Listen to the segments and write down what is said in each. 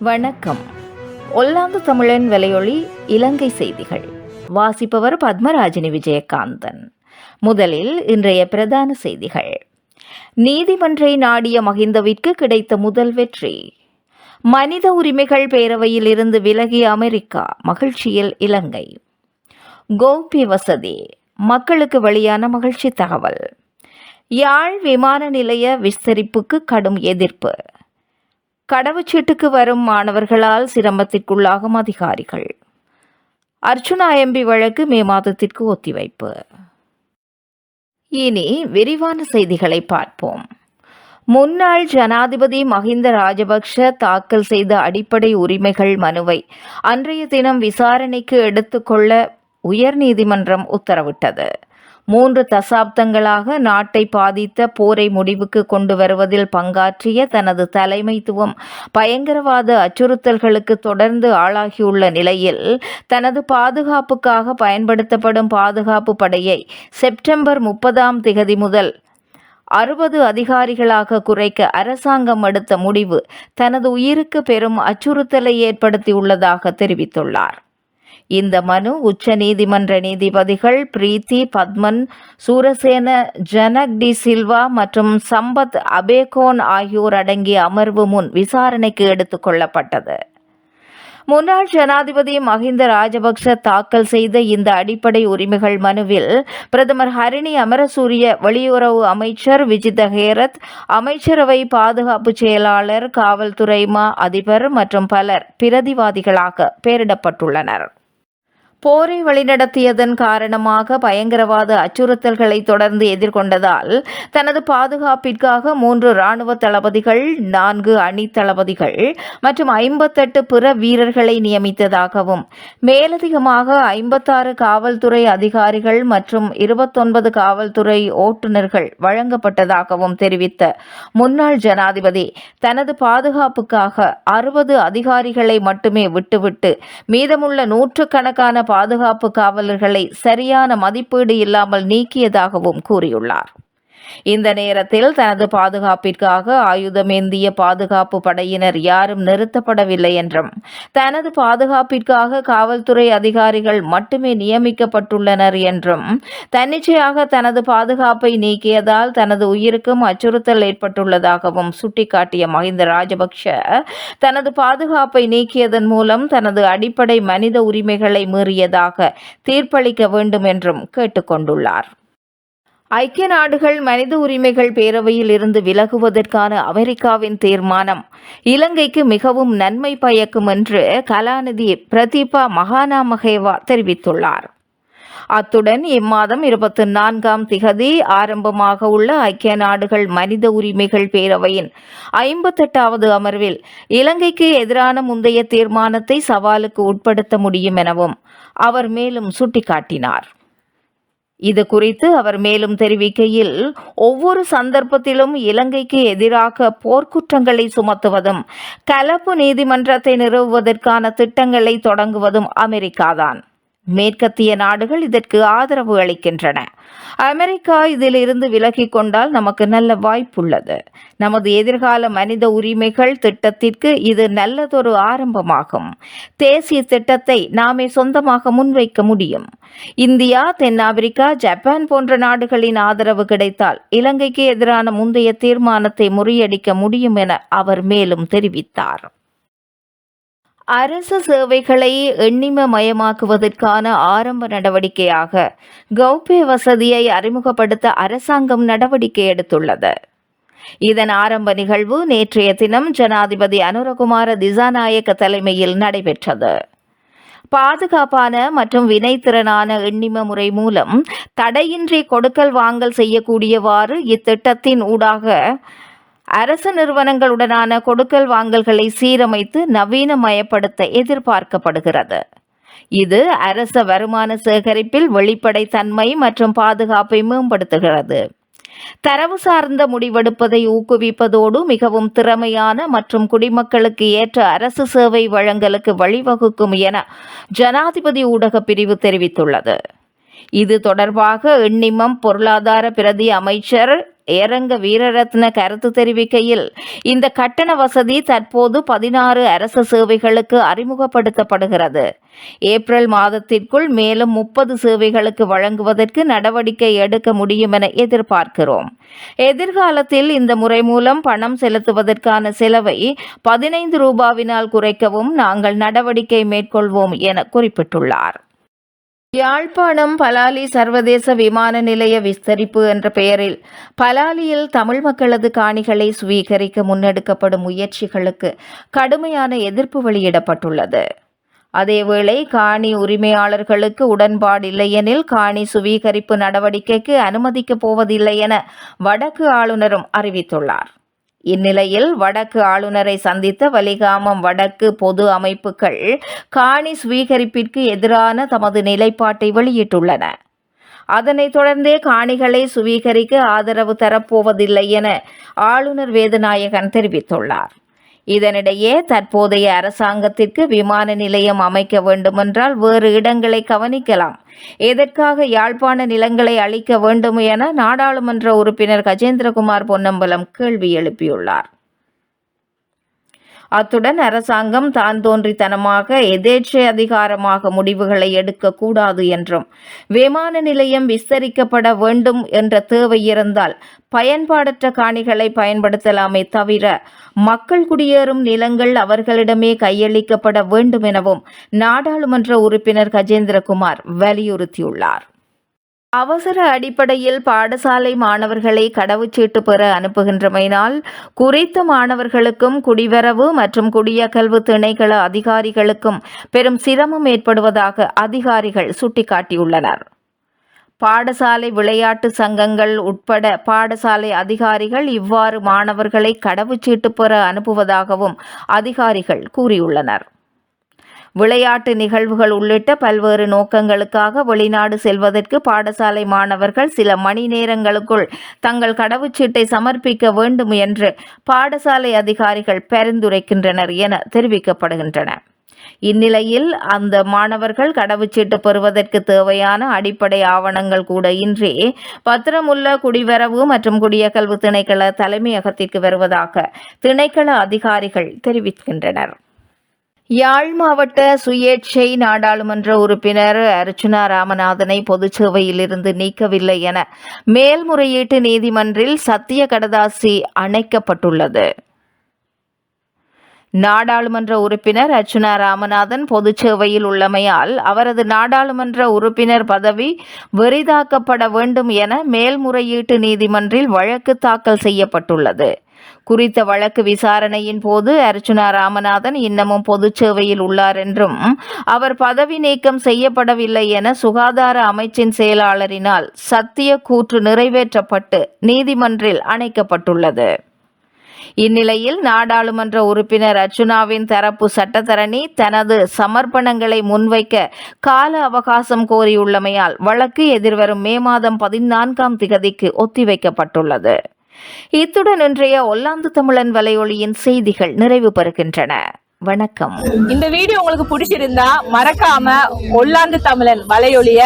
வணக்கம். ஒல்லாந்து தமிழன் விலையொளி இலங்கை செய்திகள். வாசிப்பவர் பத்மராஜினி விஜயகாந்தன். முதலில் இன்றைய பிரதான செய்திகள். நீதிமன்றை நாடிய மகிந்தவிற்கு கிடைத்த முதல் வெற்றி. மனித உரிமைகள் பேரவையில் இருந்து விலகிய அமெரிக்கா மகிழ்ச்சியில் இலங்கை. கோபி வசதி. மக்களுக்கு வெளியான மகிழ்ச்சி தகவல். யாழ் விமான நிலைய விஸ்தரிப்புக்கு கடும் எதிர்ப்பு. கடவுச்சீட்டுக்கு வரும் மாணவர்களால் சிரமத்திற்குள்ளாகும் அதிகாரிகள். அர்ச்சுனா எம்பி வழக்கு மே மாதத்திற்கு ஒத்திவைப்பு. இனி விரிவான செய்திகளை பார்ப்போம். முன்னாள் ஜனாதிபதி மஹிந்த ராஜபக்ஷ தாக்கல் செய்த அடிப்படை உரிமைகள் மனுவை அன்றைய தினம் விசாரணைக்கு எடுத்துக்கொள்ள உயர்நீதிமன்றம் உத்தரவிட்டது. மூன்று தசாப்தங்களாக நாட்டை பாதித்த போரை முடிவுக்கு கொண்டு வருவதில் பங்காற்றிய தனது தலைமைத்துவம் பயங்கரவாத அச்சுறுத்தல்களுக்கு தொடர்ந்து ஆளாகியுள்ள நிலையில் தனது பாதுகாப்புக்காக பயன்படுத்தப்படும் பாதுகாப்பு படையை செப்டம்பர் முப்பதாம் திகதி முதல் அறுபது அதிகாரிகளாக குறைக்க அரசாங்கம் எடுத்த முடிவு தனது உயிருக்கு பெரும் அச்சுறுத்தலை ஏற்படுத்தியுள்ளதாக தெரிவித்துள்ளார். இந்த மனு உச்ச நீதிமன்ற நீதிபதிகள் பிரீத்தி பத்மன் சூரசேன ஜனக் டி சில்வா மற்றும் சம்பத் அபேகோன் ஆகியோர் அடங்கிய அமர்வு முன் விசாரணைக்கு எடுத்துக்கொள்ளப்பட்டது முன்னாள் ஜனாதிபதி மஹிந்த ராஜபக்ஷ தாக்கல் செய்த இந்த அடிப்படை உரிமைகள் மனுவில் பிரதமர் ஹரிணி அமரசூரிய வெளியுறவு அமைச்சர் விஜித ஹேரத் அமைச்சரவை பாதுகாப்பு செயலாளர் காவல்துறை மா அதிபர் மற்றும் பலர் பிரதிவாதிகளாக பெயரிடப்பட்டுள்ளனர். போரை வழிநடத்தியதன் காரணமாக பயங்கரவாத அச்சுறுத்தல்களை தொடர்ந்து எதிர்கொண்டதால் தனது பாதுகாப்பிற்காக மூன்று இராணுவ தளபதிகள் நான்கு அணி தளபதிகள் மற்றும் ஐம்பத்தெட்டு பிற வீரர்களை நியமித்ததாகவும் மேலதிகமாக ஐம்பத்தாறு காவல்துறை அதிகாரிகள் மற்றும் இருபத்தொன்பது காவல்துறை ஓட்டுநர்கள் வழங்கப்பட்டதாகவும் தெரிவித்த முன்னாள் ஜனாதிபதி தனது பாதுகாப்புக்காக அறுபது அதிகாரிகளை மட்டுமே விட்டுவிட்டு மீதமுள்ள நூற்றுக்கணக்கான பாதுகாப்பு காவலர்களை சரியான மதிப்பீடு இல்லாமல் நீக்கியதாகவும் கூறியுள்ளார். இந்த நேரத்தில் தனது பாதுகாப்பிற்காக ஆயுதமேந்திய பாதுகாப்பு படையினர் யாரும் நிறுத்தப்படவில்லை என்றும் தனது பாதுகாப்பிற்காக காவல்துறை அதிகாரிகள் மட்டுமே நியமிக்கப்பட்டுள்ளனர் என்றும் தன்னிச்சையாக தனது பாதுகாப்பை நீக்கியதால் தனது உயிருக்கும் அச்சுறுத்தல் ஏற்பட்டுள்ளதாகவும் சுட்டிக்காட்டிய மஹிந்த ராஜபக்ஷ தனது பாதுகாப்பை நீக்கியதன் மூலம் தனது அடிப்படை மனித உரிமைகளை மீறியதாக தீர்ப்பளிக்க வேண்டும் என்றும் கேட்டுக்கொண்டுள்ளார். ஐக்கிய நாடுகள் மனித உரிமைகள் பேரவையில் இருந்து விலகுவதற்கான அமெரிக்காவின் தீர்மானம். இலங்கைக்கு மிகவும் நன்மை பயக்கும் என்று கலாநிதி பிரதீபா மகானாமகேவா தெரிவித்துள்ளார். அத்துடன் இம்மாதம் இருபத்தி நான்காம் திகதி ஆரம்பமாக உள்ள ஐக்கிய நாடுகள் மனித உரிமைகள் பேரவையின் ஐம்பத்தெட்டாவது அமர்வில் இலங்கைக்கு எதிரான முந்தைய தீர்மானத்தை சவாலுக்கு உட்படுத்த முடியும் எனவும் அவர் மேலும் சுட்டிக்காட்டினார். இது குறித்து அவர் மேலும் தெரிவிக்கையில் ஒவ்வொரு சந்தர்ப்பத்திலும் இலங்கைக்கு எதிராக போர்க்குற்றங்களை சுமத்துவதும் கலப்பு நீதிமன்றத்தை நிறுவுவதற்கான திட்டங்களை தொடங்குவதும் அமெரிக்காதான். மேற்கத்திய நாடுகள் இதற்கு ஆதரவு அளிக்கின்றன. அமெரிக்கா இதிலிருந்து விலகி கொண்டால் நமக்கு நல்ல வாய்ப்புள்ளது. நமது எதிர்கால மனித உரிமைகள் திட்டத்திற்கு இது நல்லதொரு ஆரம்பமாகும். தேசிய திட்டத்தை நாமே சொந்தமாக முன்வைக்க முடியும். இந்தியா தென்னாப்பிரிக்கா ஜப்பான் போன்ற நாடுகளின் ஆதரவு கிடைத்தால் இலங்கைக்கு எதிரான முந்தைய தீர்மானத்தை முறியடிக்க முடியும் என அவர் மேலும் தெரிவித்தார். அரசு சேவைகளை எண்ணிமமயமாக்குவதற்கான ஆரம்ப நடவடிக்கையாக கௌபே வசதியை அறிமுகப்படுத்த அரசாங்கம் நடவடிக்கை எடுத்துள்ளது. இதன் ஆரம்ப நிகழ்வு நேற்றைய தினம் ஜனாதிபதி அனுரகுமார திசாநாயக்க தலைமையில் நடைபெற்றது. பாதுகாப்பான மற்றும் வினைத்திறனான எண்ணிம முறை மூலம் தடையின்றி கொடுக்கல் வாங்கல் செய்யக்கூடியவாறு இத்திட்டத்தின் ஊடாக அரசு நிறுவனங்களுடனான கொடுக்கல் வாங்கல்களை சீரமைத்து நவீனமயப்படுத்த எதிர்பார்க்கப்படுகிறது. இது அரச வருமான சேகரிப்பில் வெளிப்படைத்தன்மை மற்றும் பாதுகாப்பை மேம்படுத்துகிறது. தரவு சார்ந்த முடிவெடுப்பதை ஊக்குவிப்பதோடு மிகவும் திறமையான மற்றும் குடிமக்களுக்கு ஏற்ற அரசு சேவை வழங்கலுக்கு வழிவகுக்கும் என ஜனாதிபதி ஊடக பிரிவு தெரிவித்துள்ளது. இது தொடர்பாக எண்ணிமம் பொருளாதார பிரதி அமைச்சர் ஏரங்க வீரரத்ன கருத்து தெரிவிக்கையில் இந்த கட்டண வசதி தற்போது பதினாறு அரச சேவைகளுக்கு அறிமுகப்படுத்தப்படுகிறது. ஏப்ரல் மாதத்திற்குள் மேலும் முப்பது சேவைகளுக்கு வழங்குவதற்கு நடவடிக்கை எடுக்க முடியும் என எதிர்பார்க்கிறோம். எதிர்காலத்தில் இந்த முறை மூலம் பணம் செலுத்துவதற்கான செலவை பதினைந்து ரூபாவினால் குறைக்கவும் நாங்கள் நடவடிக்கை மேற்கொள்வோம் என குறிப்பிட்டுள்ளார். யாழ்ப்பாணம் பலாலி சர்வதேச விமான நிலைய விஸ்தரிப்பு என்ற பெயரில் பலாலியில் தமிழ் மக்களது காணிகளை சுவீகரிக்க முன்னெடுக்கப்படும் முயற்சிகளுக்கு கடுமையான எதிர்ப்பு வெளியிடப்பட்டுள்ளது. அதேவேளை காணி உரிமையாளர்களுக்கு உடன்பாடில்லையெனில் காணி சுவீகரிப்பு நடவடிக்கைக்கு அனுமதிக்கப் போவதில்லை என வடக்கு ஆளுநரும் அறிவித்துள்ளார். இந்நிலையில் வடக்கு ஆளுநரை சந்தித்த வலிகாமம் வடக்கு பொது அமைப்புகள் காணி சுவீகரிப்பிற்கு எதிரான தமது நிலைப்பாட்டை வெளியிட்டுள்ளன. அதனைத் தொடர்ந்தே காணிகளை சுவீகரிக்க ஆதரவு தரப்போவதில்லை என ஆளுநர் வேதநாயகன் தெரிவித்துள்ளார். இதனிடையே தற்போதைய அரசாங்கத்திற்கு விமான நிலையம் அமைக்க வேண்டுமென்றால் வேறு இடங்களை கவனிக்கலாம். எதற்காக யாழ்ப்பாண நிலங்களை அளிக்க வேண்டும் என நாடாளுமன்ற உறுப்பினர் கஜேந்திரகுமார் பொன்னம்பலம் கேள்வி எழுப்பியுள்ளார். அத்துடன் அரசாங்கம் தான் தோன்றித்தனமாக எதேச்சை அதிகாரமாக முடிவுகளை எடுக்கக்கூடாது என்றும் விமான நிலையம் விஸ்தரிக்கப்பட வேண்டும் என்ற தேவை இருந்தால் பயன்பாடற்ற காணிகளை பயன்படுத்தலாமே தவிர மக்கள் குடியேறும் நிலங்கள் அவர்களிடமே கையளிக்கப்பட வேண்டும் எனவும் நாடாளுமன்ற உறுப்பினர் கஜேந்திரகுமார் வலியுறுத்தியுள்ளார். அவசர அடிப்படையில் பாடசாலை மாணவர்களை கடவுச்சீட்டு பெற அனுப்புகின்றமையினால் குறித்த மாணவர்களுக்கும் குடிவரவு மற்றும் குடியகல்வு திணைக்கள அதிகாரிகளுக்கும் பெரும் சிரமம் ஏற்படுவதாக அதிகாரிகள் சுட்டிக்காட்டியுள்ளனர். பாடசாலை விளையாட்டு சங்கங்கள் உட்பட பாடசாலை அதிகாரிகள் இவ்வாறு மாணவர்களை கடவுச்சீட்டு பெற அனுப்புவதாகவும் அதிகாரிகள் கூறியுள்ளனர். விளையாட்டு நிகழ்வுகள் உள்ளிட்ட பல்வேறு நோக்கங்களுக்காக வெளிநாடு செல்வதற்கு பாடசாலை மாணவர்கள் சில மணி நேரங்களுக்குள் தங்கள் கடவுச்சீட்டை சமர்ப்பிக்க வேண்டும் என்று பாடசாலை அதிகாரிகள் பரிந்துரைக்கின்றனர் என தெரிவிக்கப்படுகின்றன. இந்நிலையில் அந்த மாணவர்கள் கடவுச்சீட்டு பெறுவதற்கு தேவையான அடிப்படை ஆவணங்கள் கூட இன்றி பத்திரமுள்ள குடிவரவு மற்றும் குடியகல்வு திணைக்கள தலைமையகத்திற்கு வருவதாக திணைக்கள அதிகாரிகள் தெரிவிக்கின்றனர். யாழ் மாவட்ட சுயேட்சை நாடாளுமன்ற உறுப்பினர் அர்ச்சுனா ராமநாதனை பொதுச்சேவையிலிருந்து நீக்கவில்லை என மேல்முறையீட்டு நீதிமன்றில் சத்திய கடதாசி அணைக்கப்பட்டுள்ளது. நாடாளுமன்ற உறுப்பினர் அர்ச்சுனா ராமநாதன் பொதுச்சேவையில் உள்ளமையால் அவரது நாடாளுமன்ற உறுப்பினர் பதவி வெறிதாக்கப்பட வேண்டும் என மேல்முறையீட்டு நீதிமன்றில் வழக்கு தாக்கல் செய்யப்பட்டுள்ளது. குறித்த வழக்கு விசாரணையின் போது அர்ச்சுனா ராமநாதன் இன்னமும் பொதுச் சேவையில் உள்ளார் என்றும் அவர் பதவி நீக்கம் செய்யப்படவில்லை என சுகாதார அமைச்சின் செயலாளரினால் சத்திய கூற்று நிறைவேற்றப்பட்டு நீதிமன்றில் அணைக்கப்பட்டுள்ளது. இந்நிலையில் நாடாளுமன்ற உறுப்பினர் அர்ச்சுனாவின் தரப்பு சட்டத்தரணி தனது சமர்ப்பணங்களை முன்வைக்க கால அவகாசம் கோரியுள்ளமையால் வழக்கு எதிர்வரும் மே மாதம் பதினான்காம் திகதிக்கு ஒத்திவைக்கப்பட்டுள்ளது. இத்துடன் இன்றைய ஒல்லாந்து தமிழன் வலையொலியின் செய்திகள் நிறைவு பெறுகின்றன. வணக்கம். இந்த வீடியோ உங்களுக்கு பிடிச்சிருந்தா மறக்காம ஒல்லாந்து தமிழன் வலையொலிய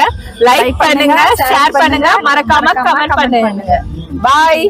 லைக் பண்ணுங்க ஷேர் பண்ணுங்க மறக்காம கமெண்ட் பண்ணுங்க. பாய்